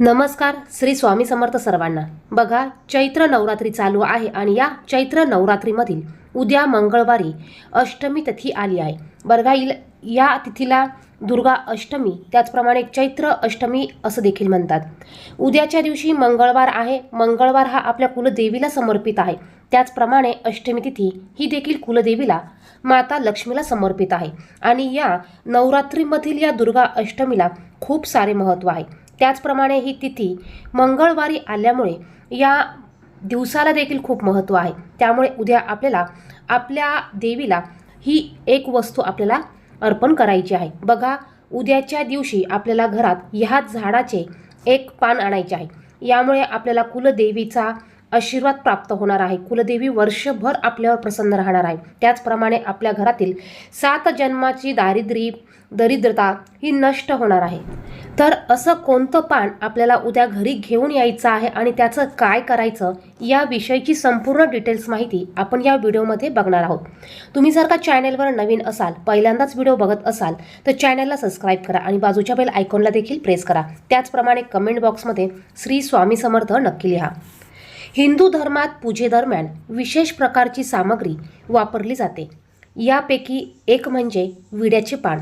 नमस्कार श्री स्वामी समर्थ सर्वांना. बघा चैत्र नवरात्री चालू आहे आणि या चैत्र नवरात्रीमधील उद्या मंगळवारी अष्टमी तिथी आली आहे. बरगाईल या तिथीला दुर्गा अष्टमी त्याचप्रमाणे चैत्र अष्टमी असं देखील म्हणतात. उद्याच्या दिवशी मंगळवार आहे. मंगळवार हा आपल्या कुलदेवीला समर्पित आहे. त्याचप्रमाणे अष्टमी तिथी ही देखील कुलदेवीला माता लक्ष्मीला समर्पित आहे. आणि या नवरात्रीमधील या दुर्गा अष्टमीला खूप सारे महत्त्व आहे. त्याचप्रमाणे ही तिथी मंगळवारी आल्यामुळे या दिवसाला देखील खूप महत्त्व आहे. त्यामुळे उद्या आपल्याला आपल्या देवीला ही एक वस्तू आपल्याला अर्पण करायची आहे. बघा उद्याच्या दिवशी आपल्याला घरात ह्या झाडाचे एक पान आणायचे आहे. यामुळे आपल्याला कुलदेवीचा आशीर्वाद प्राप्त होणार आहे. कुलदेवी वर्षभर आपल्यावर प्रसन्न राहणार आहे. त्याचप्रमाणे आपल्या घरातील सात जन्माची दारिद्र्य दरिद्रता ही नष्ट होणार आहे. तर असं कोणतं पान आपल्याला उद्या घरी घेऊन यायचं आहे आणि त्याचं काय करायचं याविषयीची संपूर्ण डिटेल्स माहिती आपण या व्हिडिओमध्ये बघणार आहोत. तुम्ही जर का चॅनेलवर नवीन असाल पहिल्यांदाच व्हिडिओ बघत असाल तर चॅनलला सबस्क्राईब करा आणि बाजूच्या बेल आयकॉनला देखील प्रेस करा. त्याचप्रमाणे कमेंट बॉक्समध्ये श्री स्वामी समर्थ नक्की लिहा. हिंदू धर्मात पूजेदरम्यान विशेष प्रकारची सामग्री वापरली जाते. यापैकी एक म्हणजे विड्याचे पान.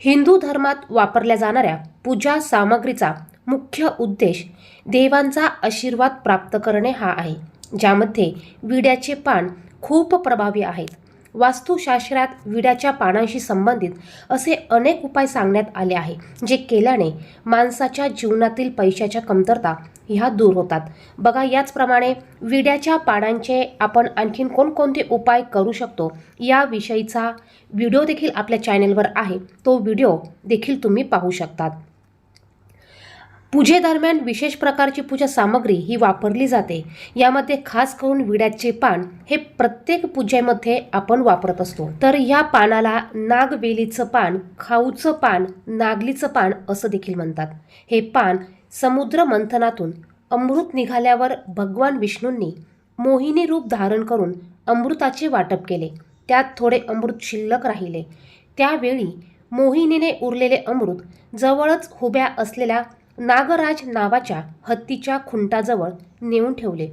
हिंदू धर्मात वापरल्या जाणाऱ्या पूजा सामग्रीचा मुख्य उद्देश देवांचा आशीर्वाद प्राप्त करणे हा आहे ज्यामध्ये विड्याचे पान खूप प्रभावी आहेत. वास्तुशास्त्रात विड्याच्या पानांशी संबंधित असे अनेक उपाय सांगण्यात आले आहे जे केल्याने माणसाच्या जीवनातील पैशाच्या कमतरता ह्या दूर होतात. बघा याचप्रमाणे विड्याच्या पानांचे आपण आणखीन कोणकोणते उपाय करू शकतो याविषयीचा व्हिडिओ देखील आपल्या चॅनेलवर आहे. तो व्हिडिओ देखील तुम्ही पाहू शकतात. पूजेदरम्यान विशेष प्रकारची पूजा सामग्री ही वापरली जाते. यामध्ये खास करून विड्याचे पान हे प्रत्येक पूजेमध्ये आपण वापरत असतो. तर या पानाला नागवेलीचं पान खाऊचं पान नागलीचं पान असं देखील म्हणतात. हे पान समुद्र मंथनातून अमृत निघाल्यावर भगवान विष्णूंनी मोहिनी रूप धारण करून अमृताचे वाटप केले. त्यात थोडे अमृत शिल्लक राहिले. त्यावेळी मोहिनीने उरलेले अमृत जवळच हुब्या असलेल्या नागराज नावाच्या हत्तीच्या खुंटाजवळ नेऊन ठेवले.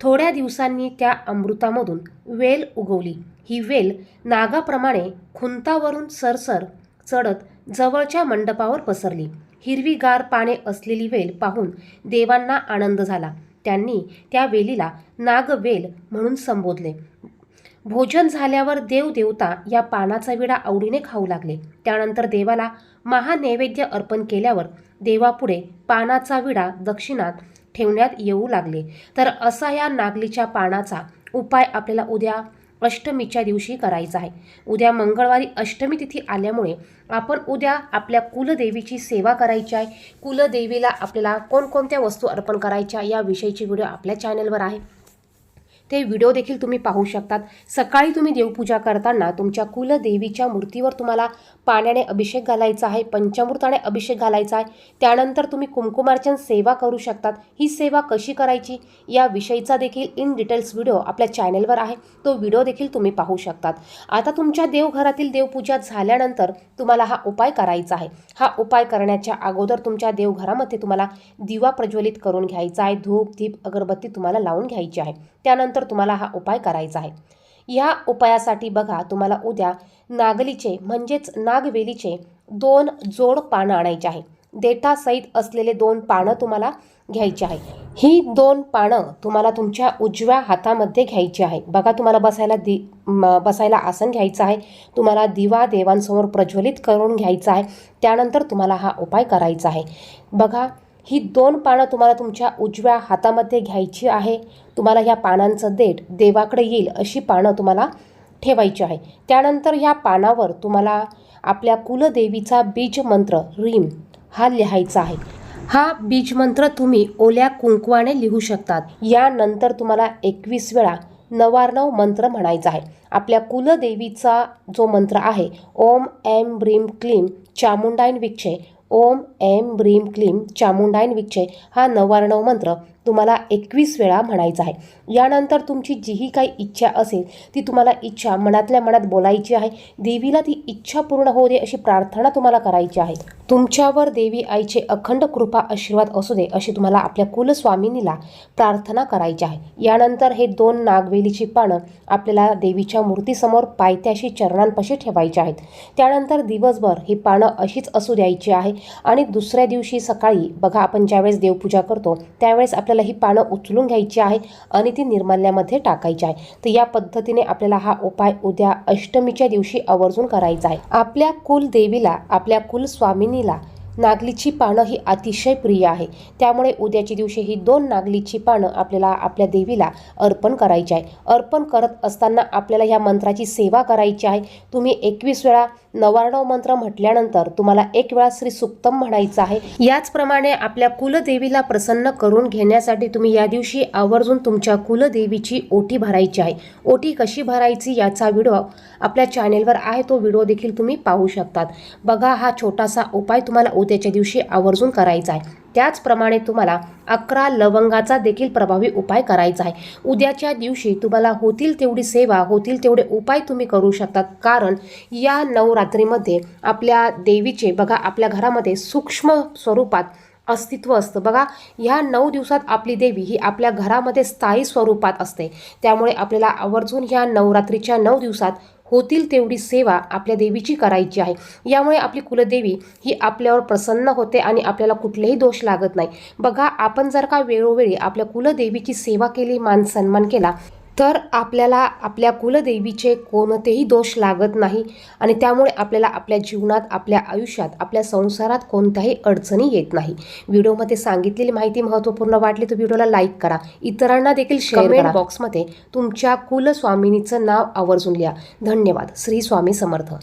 थोड्या दिवसांनी त्या अमृतामधून वेल उगवली. ही वेल नागाप्रमाणे खुंतावरून सरसर चढत जवळच्या मंडपावर पसरली. हिरवीगार पाने असलेली वेल पाहून देवांना आनंद झाला. त्यांनी त्या वेलीला नागवेल म्हणून संबोधले. भोजन झाल्यावर देवदेवता या पानाचा विडा आवडीने खाऊ लागले. त्यानंतर देवाला महानैवेद्य अर्पण केल्यावर देवापुढे पानाचा विडा दक्षिणात ठेवण्यात येऊ लागले. तर असा या नागलीच्या पानाचा उपाय आपल्याला उद्या अष्टमीच्या दिवशी करायचा आहे. उद्या मंगळवारी अष्टमी तिथी आल्यामुळे आपण उद्या आपल्या कुलदेवीची सेवा करायची आहे. कुलदेवीला आपल्याला कोणकोणत्या वस्तू अर्पण करायच्या या विषयीची व्हिडिओ आपल्या चॅनलवर आहे. ते व्हिडिओ देखील तुम्ही पाहू शकतात. सकाळी तुम्ही देवपूजा करताना तुमच्या कुलदेवीच्या मूर्तीवर तुम्हाला पाण्याने अभिषेक घालायचा आहे पंचामृताने अभिषेक घालायचा आहे. त्यानंतर तुम्ही कुंकुमार्चन सेवा करू शकतात. ही सेवा कशी करायची? या विषयीचा देखील इन डिटेल्स व्हिडिओ आपल्या चॅनेलवर आहे. तो व्हिडिओ देखील तुम्ही पाहू शकतात. आता तुमच्या देवघरातील देवपूजा झाल्यानंतर तुम्हाला हा उपाय करायचा आहे. हा उपाय करण्याच्या अगोदर तुमच्या देवघरामध्ये तुम्हाला दिवा प्रज्वलित करून घ्यायचा आहे. धूप दीप अगरबत्ती तुम्हाला लावून घ्यायची आहे. त्यानंतर तुम्हाला हा उपाय करायचा आहे. या उपायासाठी बघा तुम्हाला उद्या नागलीचे म्हणजेच नागवेलीचे दोन जोड पानं आणायचे आहे. देठासहित असलेले दोन पानं तुम्हाला घ्यायची आहे. ही दोन पानं तुम्हाला तुमच्या उजव्या हातामध्ये घ्यायची आहे. बघा तुम्हाला बसायला दि म- बसायला आसन घ्यायचं आहे. तुम्हाला दिवा देवांसमोर प्रज्वलित करून घ्यायचा आहे. त्यानंतर तुम्हाला हा उपाय करायचा आहे. बघा ही दोन पानं तुम्हाला तुमच्या उजव्या हातामध्ये घ्यायची आहे. तुम्हाला ह्या पानांचं देठ देवाकडे येईल अशी पानं तुम्हाला ठेवायची आहे. त्यानंतर ह्या पानावर तुम्हाला आपल्या कुलदेवीचा बीज मंत्र रीम हा लिहायचा आहे. हा बीज मंत्र तुम्ही ओल्या कुंकवाने लिहू शकतात. यानंतर तुम्हाला एकवीस वेळा नवार्णव मंत्र म्हणायचा आहे. आपल्या कुलदेवीचा जो मंत्र आहे ओम एम ब्रीम क्लीम चामुंडाईन विक्षे ओम एम ब्रीम क्लीम चामुंडाईन विक्षे हा नवार्णव मंत्र. तुम्हाला एकवीस वेळा म्हणायचं आहे. यानंतर तुमची जीही काही इच्छा असेल ती तुम्हाला इच्छा मनातल्या मनात बोलायची आहे. देवीला ती इच्छा पूर्ण होऊ दे अशी प्रार्थना तुम्हाला करायची आहे. तुमच्यावर देवी आईचे अखंड कृपा आशीर्वाद असू दे अशी तुम्हाला आपल्या कुलस्वामिनीला प्रार्थना करायची आहे. यानंतर हे दोन नागवेलीची पानं आपल्याला देवीच्या मूर्तीसमोर पायथ्याशी चरणांपाशी ठेवायची आहेत. त्यानंतर दिवसभर ही पानं अशीच असू द्यायची आहे. आणि दुसऱ्या दिवशी सकाळी बघा आपण ज्यावेळेस देवपूजा करतो त्यावेळेस आपल्या आपल्याला ही पानं उचलून घ्यायची आहे आणि ती निर्माल्यामध्ये टाकायची आहे तर या पद्धतीने आपल्याला हा उपाय उद्या अष्टमीच्या दिवशी आवर्जून करायचा आहे. आपल्या कुलदेवीला आपल्या कुलस्वामिनीला नागलीची पानं ही अतिशय प्रिय आहे. त्यामुळे उद्याच्या दिवशी ही दोन नागलीची पानं आपल्याला आपल्या देवीला अर्पण करायची आहे. अर्पण करत असताना आपल्याला ह्या मंत्राची सेवा करायची आहे. तुम्ही एकवीस वेळा नवार्णव मंत्र म्हटल्यानंतर तुम्हाला एक वेळा श्री सुक्तम म्हणायचं आहे. याचप्रमाणे आपल्या कुलदेवीला प्रसन्न करून घेण्यासाठी तुम्ही या दिवशी आवर्जून तुमच्या कुलदेवीची ओटी भरायची आहे. ओटी कशी भरायची याचा व्हिडिओ आपल्या चॅनेलवर आहे. तो व्हिडिओ देखील तुम्ही पाहू शकतात. बघा हा छोटासा उपाय तुम्हाला उद्याच्या दिवशी आवर्जून करायचा आहे. त्याचप्रमाणे तुम्हाला अकरा लवंगाचा देखील प्रभावी उपाय करायचा आहे. उद्याच्या दिवशी तुम्हाला होतील तेवढी सेवा होतील तेवढे उपाय तुम्ही करू शकतात. कारण या नवरात्रीमध्ये आपल्या देवीचे बघा आपल्या घरामध्ये सूक्ष्म स्वरूपात अस्तित्व असतं. बघा ह्या नऊ दिवसात आपली देवी ही आपल्या घरामध्ये स्थायी स्वरूपात असते. त्यामुळे आपल्याला आवर्जून ह्या नवरात्रीच्या नऊ दिवसात होतील तेवढी सेवा आपल्या देवीची करायची आहे. यामुळे आपली कुलदेवी ही आपल्यावर प्रसन्न होते आणि आपल्याला कुठलेही दोष लागत नाही. बघा आपण जर का वेळोवेळी आपल्या कुलदेवीची सेवा केली मान सन्मान केला तर आपल्याला आपल्या कुलदेवीचे कोणतेही दोष लागत नाही आणि त्यामुळे आपल्याला आपल्या जीवनात आपल्या आयुष्यात आपल्या संसारात कोणत्याही अडचणी येत नाही. व्हिडिओमध्ये सांगितलेली माहिती महत्त्वपूर्ण वाटली तर व्हिडिओला लाईक करा. इतरांना देखील शेअर करा. बॉक्समध्ये तुमच्या कुलस्वामिनीचं नाव आवर्जून लिहा. धन्यवाद. श्री स्वामी समर्थ.